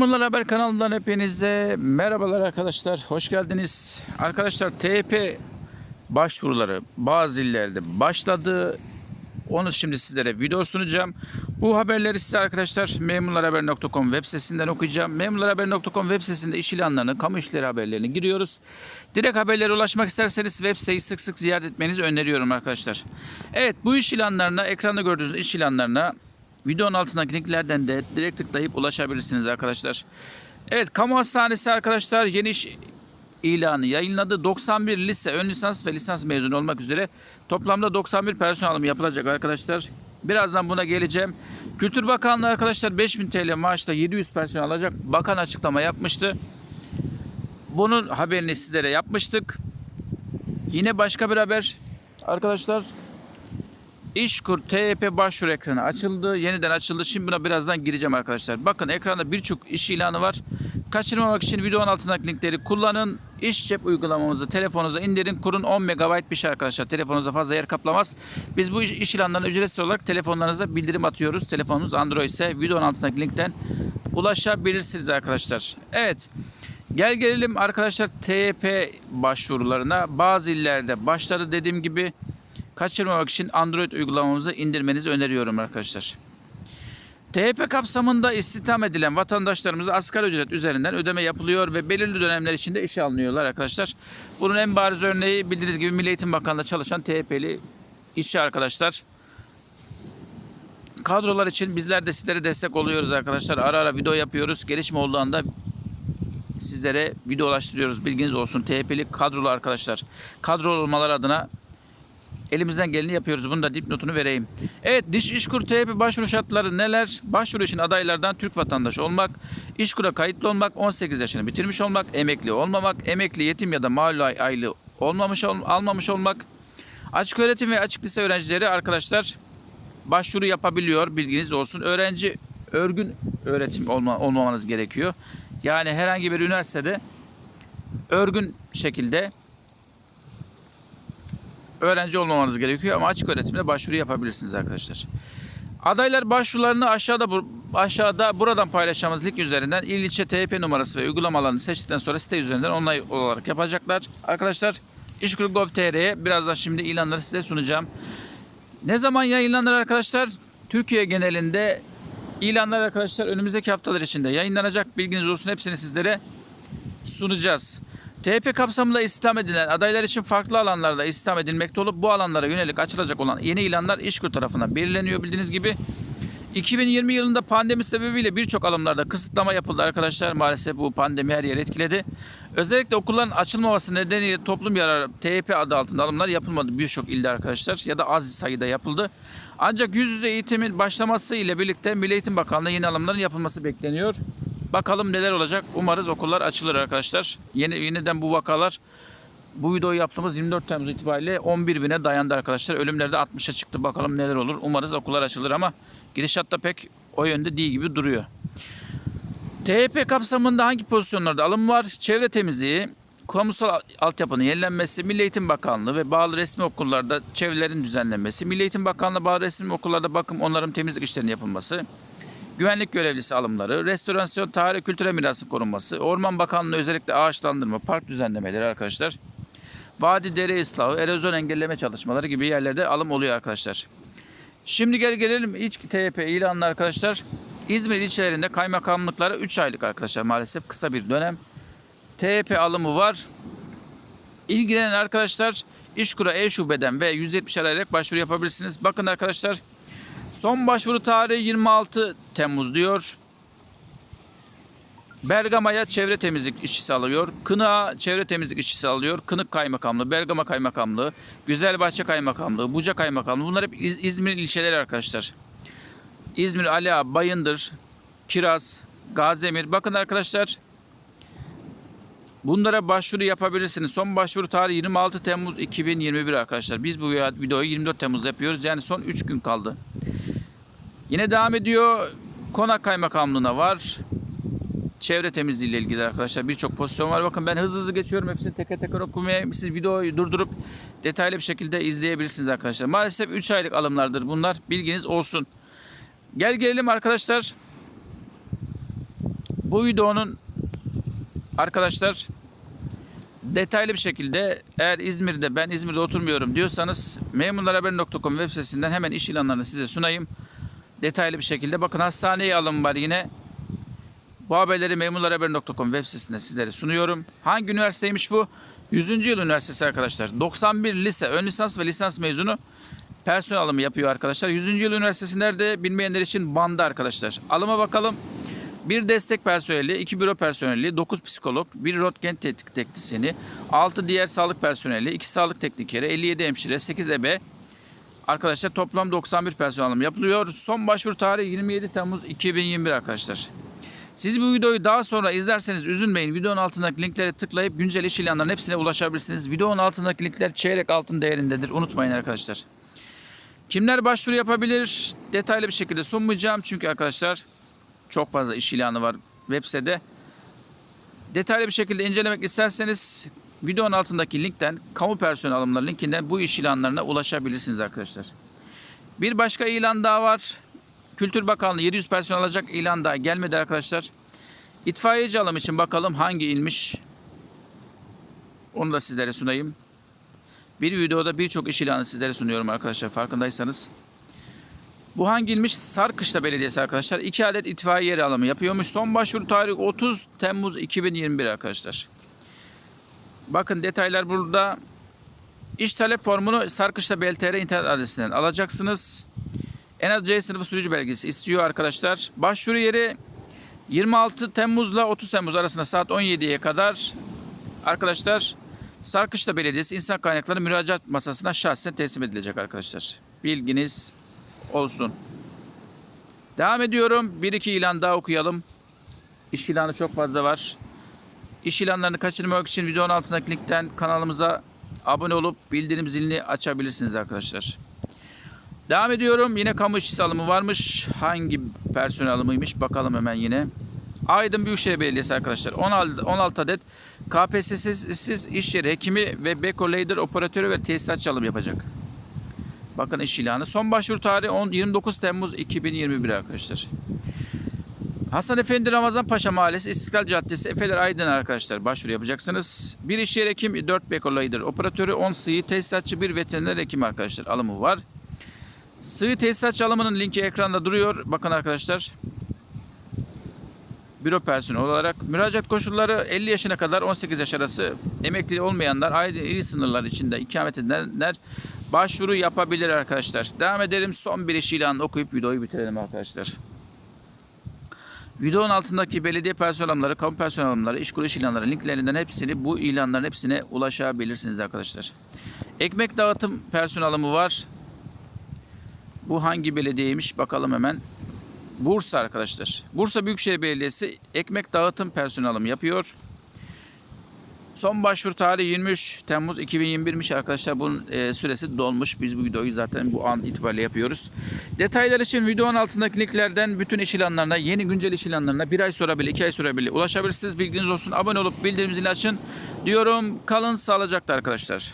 Bunlar Haber kanalından hepinize merhabalar arkadaşlar. Hoş geldiniz. Arkadaşlar TYP başvuruları bazı illerde başladı. Onu şimdi sizlere video sunacağım. Bu haberleri size arkadaşlar memurlarhaber.com web sitesinden okuyacağım. Memurlarhaber.com web sitesinde iş ilanlarını, kamu işleri haberlerini giriyoruz. Direkt haberlere ulaşmak isterseniz web siteyi sık sık ziyaret etmenizi öneriyorum arkadaşlar. Evet bu iş ilanlarına, ekranda gördüğünüz iş ilanlarına videonun altındaki linklerden de direkt tıklayıp ulaşabilirsiniz arkadaşlar. Evet kamu hastanesi arkadaşlar yeni iş ilanı yayınladı. 91 lise, ön lisans ve lisans mezunu olmak üzere toplamda 91 personel alımı yapılacak arkadaşlar. Birazdan buna geleceğim. Kültür Bakanlığı arkadaşlar 5000 TL maaşla 700 personel alacak. Bakan açıklama yapmıştı. Bunun haberini sizlere yapmıştık. Yine başka bir haber arkadaşlar. İşkur TYP başvuru ekranı açıldı. Yeniden açıldı. Şimdi buna birazdan gireceğim arkadaşlar. Bakın ekranda birçok iş ilanı var. Kaçırmamak için videonun altındaki linkleri kullanın. İş cep uygulamamızı telefonunuza indirin. Kurun 10 MB bir şey arkadaşlar. Telefonunuzda fazla yer kaplamaz. Biz bu iş, iş ilanlarını ücretsiz olarak telefonlarınıza bildirim atıyoruz. Telefonunuz Android ise videonun altındaki linkten ulaşabilirsiniz arkadaşlar. Evet. Gel gelelim arkadaşlar TYP başvurularına. Bazı illerde başladı dediğim gibi kaçırmamak için Android uygulamamızı indirmenizi öneriyorum arkadaşlar. THP kapsamında istihdam edilen vatandaşlarımıza asgari ücret üzerinden ödeme yapılıyor ve belirli dönemler içinde işe alınıyorlar arkadaşlar. Bunun en bariz örneği bildiğiniz gibi Milli Eğitim Bakanlığı'nda çalışan THP'li işçi arkadaşlar. Kadrolar için bizler de sizlere destek oluyoruz arkadaşlar. Ara ara video yapıyoruz. Gelişme olduğu anda sizlere video ulaştırıyoruz. Bilginiz olsun. THP'li kadrolu arkadaşlar. Kadro olmaları adına elimizden geleni yapıyoruz. Bunu da dipnotunu vereyim. Evet Diş İşkur TYP başvuru şartları neler? Başvuru için adaylardan Türk vatandaşı olmak, İşkur'a kayıtlı olmak, 18 yaşını bitirmiş olmak, emekli olmamak, emekli yetim ya da mal ay- aylığı olmamış ol- almamış olmak. Açık öğretim ve açık lise öğrencileri arkadaşlar başvuru yapabiliyor. Bilginiz olsun. Öğrenci örgün öğretim olma, olmamanız gerekiyor. Yani herhangi bir üniversitede örgün şekilde öğrenci olmamanız gerekiyor ama açık öğretimde başvuru yapabilirsiniz arkadaşlar. Adaylar başvurularını aşağıda aşağıda buradan paylaşacağımız link üzerinden il ilçe TYP numarası ve uygulamalarını seçtikten sonra site üzerinden onay olarak yapacaklar. Arkadaşlar İşkur.gov.tr'ye birazdan şimdi ilanları size sunacağım. Ne zaman yayınlanır arkadaşlar? Türkiye genelinde ilanlar arkadaşlar önümüzdeki haftalar içinde yayınlanacak. Bilginiz olsun hepsini sizlere sunacağız. TP kapsamında istihdam edilen adaylar için farklı alanlarda istihdam edilmekte olup bu alanlara yönelik açılacak olan yeni ilanlar İşkur tarafından belirleniyor bildiğiniz gibi. 2020 yılında pandemi sebebiyle birçok alımlarda kısıtlama yapıldı arkadaşlar. Maalesef bu pandemi her yeri etkiledi. Özellikle okulların açılmaması nedeniyle toplum yararı TYP adı altında alımlar yapılmadı birçok ilde arkadaşlar ya da az sayıda yapıldı. Ancak yüz yüze eğitimin başlaması ile birlikte Milli Eğitim Bakanlığı yeni alımların yapılması bekleniyor. Bakalım neler olacak. Umarız okullar açılır arkadaşlar. Yeni, yeniden bu vakalar bu videoyu yaptığımız 24 Temmuz itibariyle 11 bine dayandı arkadaşlar. Ölümler de 60'a çıktı. Bakalım neler olur. Umarız okullar açılır ama gidişat da pek o yönde değil gibi duruyor. THP kapsamında hangi pozisyonlarda alım var? Çevre temizliği, kamusal altyapının yenilenmesi, Milli Eğitim Bakanlığı ve bağlı resmi okullarda çevrelerin düzenlenmesi, Milli Eğitim Bakanlığı bağlı resmi okullarda bakım, onarım, temizlik işlerinin yapılması, güvenlik görevlisi alımları, restorasyon, tarih, kültüre mirasın korunması, Orman Bakanlığı özellikle ağaçlandırma, park düzenlemeleri arkadaşlar. Vadi dere ıslahı, erozyon engelleme çalışmaları gibi yerlerde alım oluyor arkadaşlar. Şimdi gel gelelim iç TYP ilanlı arkadaşlar. İzmir ilçelerinde kaymakamlıkları 3 aylık arkadaşlar maalesef kısa bir dönem. TYP alımı var. İlgilenen arkadaşlar İşkur'a E-Şube'den ve 170 arayarak başvuru yapabilirsiniz. Bakın arkadaşlar son başvuru tarihi 26 Temmuz diyor. Bergama'ya çevre temizlik işçisi alıyor. Kınık'a çevre temizlik işçisi alıyor. Kınık Kaymakamlığı, Bergama Kaymakamlığı, Güzelbahçe Kaymakamlığı, Buca Kaymakamlığı. Bunlar hep İz- İzmir ilçeleri arkadaşlar. İzmir, Ala, Bayındır, Kiraz, Gazemir. Bakın arkadaşlar bunlara başvuru yapabilirsiniz. Son başvuru tarihi 26 Temmuz 2021 arkadaşlar. Biz bu videoyu 24 Temmuz'da yapıyoruz. Yani son 3 gün kaldı. Yine devam ediyor. Konak Kaymakamlığı'na var. Çevre temizliği ile ilgili arkadaşlar birçok pozisyon var. Bakın ben hızlı hızlı geçiyorum. Hepsini teker teker okumaya siz videoyu durdurup detaylı bir şekilde izleyebilirsiniz arkadaşlar. Maalesef 3 aylık alımlardır bunlar. Bilginiz olsun. Gel gelelim arkadaşlar. Bu videonun arkadaşlar detaylı bir şekilde eğer İzmir'de ben İzmir'de oturmuyorum diyorsanız memurlarhaber.com web sitesinden hemen iş ilanlarını size sunayım. Detaylı bir şekilde bakın hastaneye alım var yine. Bu haberleri memurlarhaber.com web sitesinde sizlere sunuyorum. Hangi üniversiteymiş bu? 100. yıl üniversitesi arkadaşlar. 91 lise, ön lisans ve lisans mezunu personel alımı yapıyor arkadaşlar. 100. yıl üniversitesi nerede? Bilmeyenler için Van'da arkadaşlar. Alıma bakalım. Bir destek personeli, iki büro personeli, 9 psikolog, bir röntgen teknisyeni, 6 diğer sağlık personeli, 2 sağlık teknikeri, 57 hemşire, 8 ebe. Arkadaşlar toplam 91 personel alımı yapılıyor. Son başvuru tarihi 27 Temmuz 2021 arkadaşlar. Siz bu videoyu daha sonra izlerseniz üzülmeyin. Videonun altındaki linklere tıklayıp güncel iş ilanlarının hepsine ulaşabilirsiniz. Videonun altındaki linkler çeyrek altın değerindedir. Unutmayın arkadaşlar. Kimler başvuru yapabilir? Detaylı bir şekilde sunmayacağım. Çünkü arkadaşlar çok fazla iş ilanı var web sitede. Detaylı bir şekilde incelemek isterseniz videonun altındaki linkten kamu personel alımları linkinden bu iş ilanlarına ulaşabilirsiniz arkadaşlar. Bir başka ilan daha var. Kültür Bakanlığı 700 personel alacak ilan daha gelmedi arkadaşlar. İtfaiyeci alım için bakalım hangi ilmiş. Onu da sizlere sunayım. Bir videoda birçok iş ilanı sizlere sunuyorum arkadaşlar farkındaysanız. Bu hangi ilmiş? Sarkışla Belediyesi arkadaşlar. 2 adet itfaiye yeri alımı yapıyormuş. Son başvuru tarihi 30 Temmuz 2021 arkadaşlar. Bakın detaylar burada. İş talep formunu Sarkışla BLTR internet adresinden alacaksınız. En az C sınıfı sürücü belgesi istiyor arkadaşlar. Başvuru yeri 26 Temmuz'la 30 Temmuz arasında saat 17'ye kadar arkadaşlar Sarkışla Belediyesi İnsan Kaynakları Müracaat Masasına şahsen teslim edilecek arkadaşlar. Bilginiz olsun. Devam ediyorum. Bir iki ilan daha okuyalım. İş ilanı çok fazla var. İş ilanlarını kaçırmamak için videonun altındaki linkten kanalımıza abone olup bildirim zilini açabilirsiniz arkadaşlar. Devam ediyorum. Yine kamu işçisi alımı varmış. Hangi personel alımıymış bakalım hemen yine. Aydın Büyükşehir Belediyesi arkadaşlar. 16, 16 adet KPSS'siz iş yeri hekimi ve Beko Lader operatörü ve tesisatçı alım yapacak. Bakın iş ilanı. Son başvuru tarihi 10, 29 Temmuz 2021 arkadaşlar. Hasan Efendi Ramazan Paşa Mahallesi İstiklal Caddesi Efeler Aydın arkadaşlar başvuru yapacaksınız. Bir iş yeri hekim 4 Beko Lader operatörü 10 sığ tesisatçı bir veteriner hekim arkadaşlar alımı var. Sığ tesisatçı alımının linki ekranda duruyor. Bakın arkadaşlar. Büro personeli olarak müracaat koşulları 50 yaşına kadar 18 yaş arası emekli olmayanlar ayrı il sınırları içinde ikamet edenler başvuru yapabilir arkadaşlar. Devam edelim. Son bir iş ilanını okuyup videoyu bitirelim arkadaşlar. Videonun altındaki belediye personel alımları, kamu personel alımları, iş kuruluş ilanları linklerinden hepsini bu ilanların hepsine ulaşabilirsiniz arkadaşlar. Ekmek dağıtım personel alımı var. Bu hangi belediyeymiş bakalım hemen. Bursa arkadaşlar. Bursa Büyükşehir Belediyesi ekmek dağıtım personel yapıyor. Son başvuru tarihi 23 Temmuz 2021'miş arkadaşlar. Bunun e, süresi dolmuş. Biz bu videoyu zaten bu an itibariyle yapıyoruz. Detaylar için videonun altındaki linklerden bütün iş ilanlarına, yeni güncel iş ilanlarına bir ay sonra bile, iki ay sonra bile ulaşabilirsiniz. Bilginiz olsun. Abone olup bildirim zilini açın diyorum. Kalın sağlıcakla arkadaşlar.